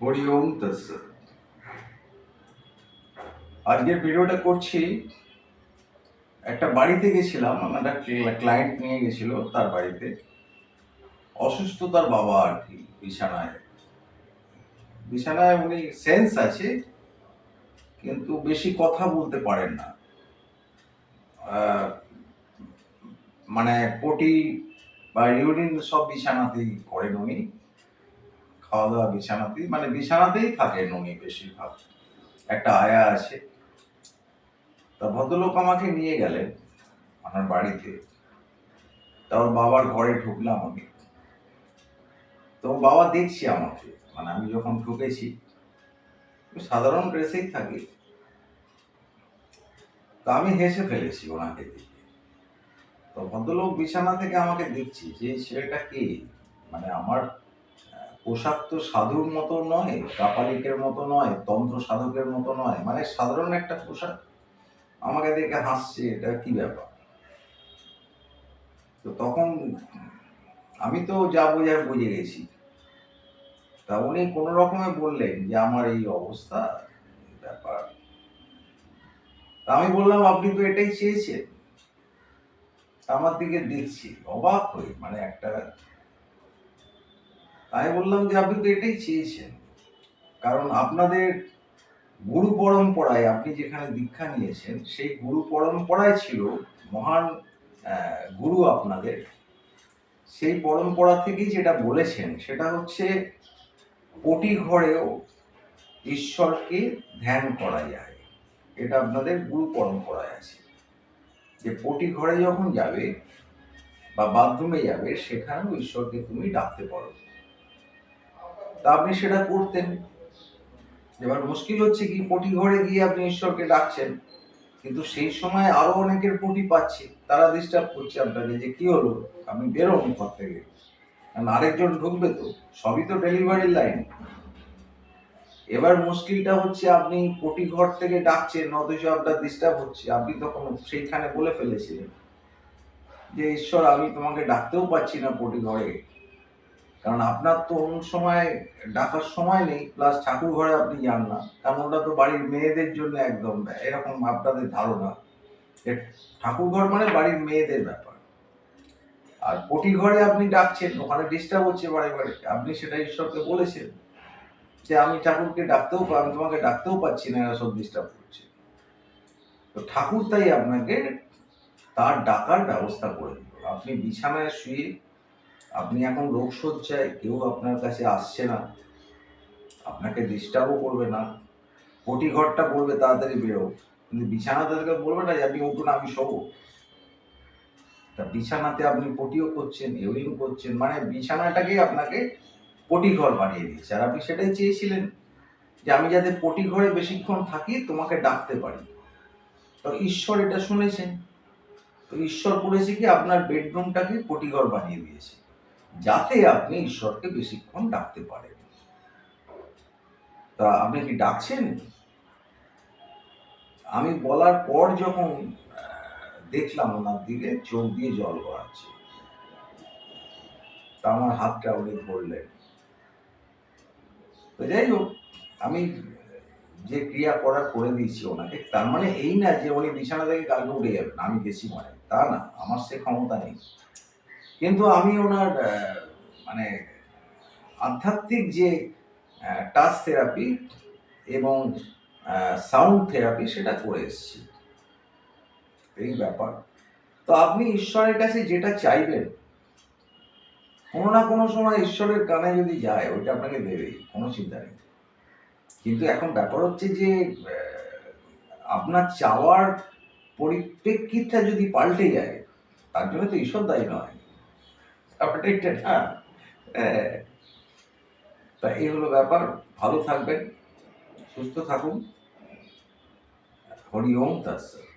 হরি ওম আজকের ভিডিওটা করছি, একটা বাড়িতে গেছিলাম আমার একটা ক্লায়েন্ট নিয়ে গেছিল তার বাড়িতে। অসুস্থ তার বাবা আর কি, বিছানায়। বিছানায় উনি সেন্স আছে, কিন্তু বেশি কথা বলতে পারেন না। মানে পটি বা ইউরিন সব বিছানাতেই করেন উনি। খাওয়া দাওয়া বিছানাতেই মানে বিছানাতেই থাকেন উনি বেশিরভাগ। একটা আয়া আছে। তা ভদ্রলোক আমাকে নিয়ে গেলেন আমার বাড়িতে। তারপর বাবার ঘরে ঢুকলাম আমি। তো বাবা দেখছি আমাকে। মানে আমি যখন ঢুকেছি, সাধারণ ড্রেসেই থাকি। তা আমি হেসে ফেলেছি ওনাকে দেখে। তো ভদ্রলোক বিছানা থেকে আমাকে দেখছি যে ছেলেটা কে? মানে আমার পোশাক তো সাধুর মতো নয়, কাপালিকের মতো নয়, তন্ত্র সাধকের মতো নয়। মানে সাধারণ একটা পোশাক? আমাকে দেখে হাসছে, এটা কি ব্যাপার? তো তখন আমি তো যা বোঝার বুঝে গেছি। তা উনি কোনো রকমে বললেন যে আমার এই অবস্থা ব্যাপার। আমি বললাম, আপনি তো এটাই চেয়েছেন। আমার দিকে দেখছি, অবাক হয়ে মানে একটা আমি বললাম যে আপনি তো এটাই চেয়েছেন। কারণ আপনাদের গুরু পরম্পরায় আপনি যেখানে দীক্ষা নিয়েছেন, সেই গুরু পরম্পরায় ছিল মহান গুরু আপনাদের। সেই পরম্পরা থেকেই যেটা বলেছেন, সেটা হচ্ছে পটি ঘরেও ঈশ্বরকে ধ্যান করা যায়। এটা আপনাদের গুরু পরম্পরায় আছে। যে পটি ঘরে যখন যাবে বা বাথরুমে যাবে, সেখানেও ঈশ্বরকে তুমি ডাকতে পারো। তা আপনি সেটা করতেন। এবার মুশকিল হচ্ছে কি, পটি ঘরে গিয়ে আপনি ঈশ্বরকে ডাকছেন, কিন্তু সেই সময় আরও অনেকের পটি পাচ্ছি, তারা ডিস্টার্ব করছে আপনাকে যে কি হলো? আমি বেরোন ঘর থেকে। আরেকজন ঢুকবে তো, সবই তো ডেলিভারি লাইন এবার মুশকিলটা হচ্ছে আপনি পটি ঘর থেকে ডাকছেন, অথচ আপনার ডিস্টার্ব হচ্ছে। আপনি তখন সেইখানে বলে ফেলেছিলেন যে, ঈশ্বর, আমি তোমাকে ডাকতেও পাচ্ছি না পটি ঘরে। কারণ আপনার তো অন্য সময় ডাকার সময় নেই প্লাস ঠাকুর ঘরে আপনি যান না। কারণ ওটা তো বাড়ির মেয়েদের জন্য একদম এরকম আপনাদের ধারণা। ঠাকুর ঘর মানে বাড়ির মেয়েদের ব্যাপার। আর পটি ঘরে আপনি ডাকছেন, ওখানে ডিস্টার্ব হচ্ছে বারে বারে আপনি সেটা ঈশ্বরকে বলেছেন যে, আমি ঠাকুরকে ডাকতেও আমি তোমাকে ডাকতেও পাচ্ছি না, এরা সব ডিস্টার্ব করছে। তো ঠাকুর তাই আপনাকে তার ডাকার ব্যবস্থা করে দিল। আপনি বিছানায় শুয়ে আপনি এখন রোগ সজ্জায় কেউ আপনার কাছে আসছে না। আপনাকে ডিস্টার্বও করবে না। পটি ঘরটা বলবে, তাড়াতাড়ি বেরো। কিন্তু বিছানা তাদেরকে বলবে না যে, আপনি উঠুন, আমি শোবো। তা বিছানাতে আপনি পটিও করছেন ইউরিন করছেন মানে বিছানাটাকেই আপনাকে পটি ঘর বানিয়ে দিয়েছে। আর আপনি সেটাই চেয়েছিলেন যে, আমি যাতে পটি ঘরে বেশিক্ষণ থাকি, তোমাকে ডাকতে পারি। তো ঈশ্বর এটা শুনেছেন। তো ঈশ্বর করেছে কি, আপনার বেডরুমটাকে পটিঘর বানিয়ে দিয়েছে। যাতে আপনি ঈশ্বরকে বেশিক্ষণ ডাকতে পারেন। তা আপনি কি ডাকছেন? আমি বলার পর যখন দেখলাম ওনার দিকে, চোখ দিয়ে জল গড়াচ্ছে। তা আমার হাতটা উনি ধরলেন। যাই হোক, আমি যে ক্রিয়া করার করে দিয়েছি ওনাকে, তার মানে এই না যে উনি বিছানা থেকে কালকে উঠে যাবেন, আমি গেছি মানে তা না, আমার সে ক্ষমতা নেই। কিন্তু আমি ওনার মানে আধ্যাত্মিক যে টাচ থেরাপি এবং সাউন্ড থেরাপি সেটা করে এসেছি। এই ব্যাপার। তো আপনি ঈশ্বরের কাছে যেটা চাইবেন, কোনো না কোনো সময় ঈশ্বরের কানে যদি যায়, ওইটা আপনাকে দেবেই, কোনো চিন্তা নেই। কিন্তু এখন ব্যাপার হচ্ছে যে আপনার চাওয়ার পরিপ্রেক্ষিতটা যদি পাল্টে যায়, তার জন্য তো ঈশ্বর দায়ী নয়। ব্যাপারটা এটা না হ্যাঁ। তা এই হলো ব্যাপার। ভালো থাকবেন, সুস্থ থাকুন। হরি ওম তাৎসর